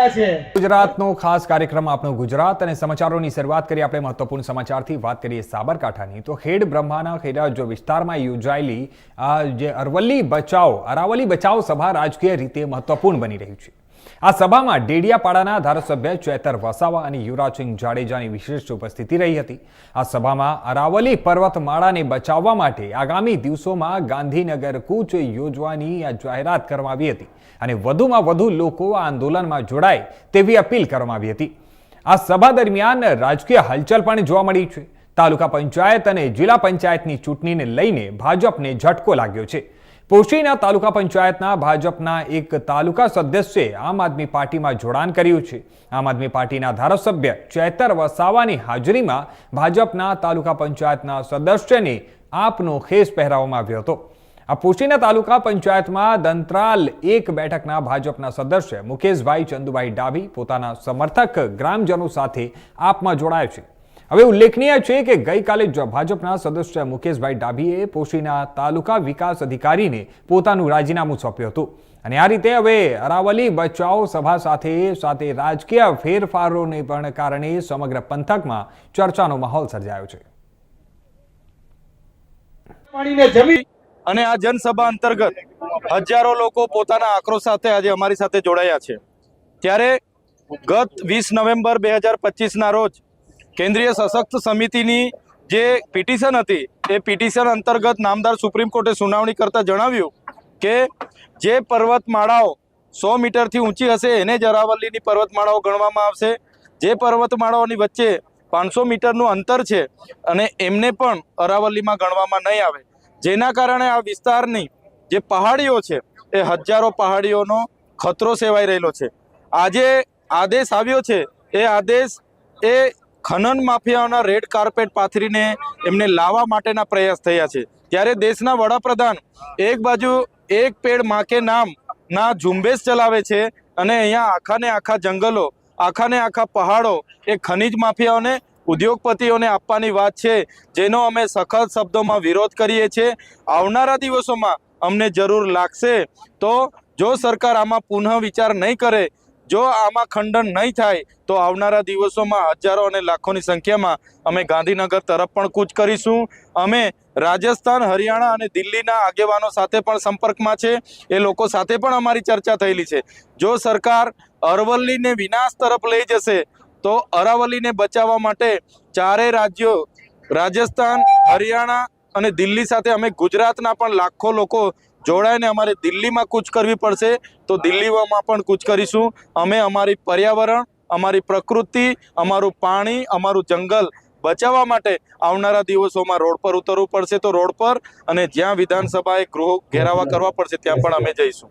રહ્યા છે. ગુજરાતનો ખાસ કાર્યક્રમ આપણો ગુજરાત અને સમાચારોની શરૂઆત કરી આપણે મહત્વપૂર્ણ સમાચારથી. વાત કરીએ સાબરકાંઠાની. તો ખેડ બ્રહ્માના ખેડા જો વિસ્તારમાં યોજાયેલી આ જે અરવલ્લી બચાવ, અરાવલી બચાવ સભા રાજકીય રીતે મહત્વપૂર્ણ બની રહી છે. આ સભામાં ડેડિયાપાડાના ધારાસભ્ય ચેતર વસાવા અને યુવરાજસિંહ જાડેજાની વિશેષ ઉપસ્થિતિ રહી હતી. આ સભામાં અરાવલી પર્વતમાળાને બચાવવા માટે આગામી દિવસોમાં ગાંધીનગર કૂચ યોજવાની જાહેરાત કરવામાં આવી હતી અને વધુમાં વધુ લોકો આ આંદોલનમાં જોડાય તેવી અપીલ કરવામાં આવી હતી. આ સભા દરમિયાન રાજકીય હલચલ પણ જોવા મળી છે. તાલુકા પંચાયત અને જિલ્લા પંચાયતની ચૂંટણીને લઈને ભાજપને ઝટકો લાગ્યો છે. પોશીના તાલુકા પંચાયતના ભાજપના એક તાલુકા સદસ્યે આમ આદમી પાર્ટીમાં જોડાણ કર્યું છે. આમ આદમી પાર્ટીના ધારાસભ્ય ચેતર વસાવાની હાજરીમાં ભાજપના તાલુકા પંચાયતના સદસ્યને આપનો ખેસ પહેરાવવામાં આવ્યો હતો. આ પોશીના તાલુકા પંચાયતમાં દંતરાલ એક બેઠકના ભાજપના સદસ્ય મુકેશભાઈ ચંદુભાઈ ડાભી પોતાના સમર્થક ગ્રામજનો સાથે આપમાં જોડાયા છે. હવે ઉલ્લેખનીય છે કે ગઈકાલે ભાજપના સદસ્ય મુકેશભાઈ ડાભીએ પોશીના તાલુકા વિકાસ અધિકારીને પોતાનું રાજીનામું સોંપ્યું હતું. અને આ રીતે હવે અરાવલી બચાવ સભા સાથે સાથે રાજકીય ફેરફારોને પણ કારણે સમગ્ર પંથકમાં ચર્ચાનો માહોલ સર્જાયો છે. પાણીને અને આ જનસભા અંતર્ગત હજારો લોકો પોતાના આક્રોશ સાથે આજે અમારી સાથે જોડાયા છે. ત્યારે ગત વીસ નવેમ્બર બે હજાર પચીસના રોજ કેન્દ્રીય સશક્ત સમિતિની જે પિટિશન હતી એ પિટિશન અંતર્ગત નામદાર સુપ્રીમ કોર્ટે સુનાવણી કરતાં જણાવ્યું કે જે પર્વતમાળાઓ સો મીટરથી ઊંચી હશે, એને જ અરાવલ્લીની પર્વતમાળાઓ ગણવામાં આવશે. જે પર્વતમાળાઓની વચ્ચે પાંચસો મીટરનું અંતર છે અને એમને પણ અરાવલ્લીમાં ગણવામાં નહીં આવે. જેના કારણે આ વિસ્તારની જે પહાડીઓ છે, એ હજારો પહાડીઓનો ખતરો સેવાઈ રહેલો છે. આજે આદેશ આવ્યો છે, એ આદેશ એ ખનન માફિયાઓના રેડ કાર્પેટ પાથરીને એમને લાવવા માટેના પ્રયાસ થયા છે. ત્યારે દેશના વડાપ્રધાન એક બાજુ એક પેડ માકે નામ ના ઝુંબેશ ચલાવે છે અને અહીંયા આખાને આખા જંગલો, આખાને આખા પહાડો એ ખનિજ માફિયાઓને ઉદ્યોગપતિઓને આપવાની વાત છે, જેનો અમે સખત શબ્દોમાં વિરોધ કરીએ છીએ. આવનારા દિવસોમાં અમને જરૂર લાગશે. તો જો સરકાર આમાં પુનઃ વિચાર નહીં કરે જો આમાં ખંડન નહીં થાય, તો આવનારા દિવસોમાં હજારો અને લાખોની સંખ્યામાં અમે ગાંધીનગર તરફ પણ કૂચ કરીશું. અમે રાજસ્થાન, હરિયાણા અને દિલ્હીના આગેવાનો સાથે પણ સંપર્કમાં છે. એ લોકો સાથે પણ અમારી ચર્ચા થયેલી છે. જો સરકાર અરવલ્લીને વિનાશ તરફ લઈ જશે, તો અરાવલીને બચાવવા માટે ચારેય રાજ્યો, રાજસ્થાન, હરિયાણા અને દિલ્હી સાથે અમે ગુજરાતના પણ લાખો લોકો જોડાઈને અમારે દિલ્હીમાં કૂચ કરવી પડશે, તો દિલ્હીમાં પણ કૂચ કરીશું. અમે અમારી પર્યાવરણ, અમારી પ્રકૃતિ, અમારું પાણી, અમારું જંગલ બચાવવા માટે આવનારા દિવસોમાં રોડ પર ઉતરવું પડશે. તો રોડ પર અને જ્યાં વિધાનસભાએ ગૃહ ઘેરાવા કરવા પડશે, ત્યાં પણ અમે જઈશું.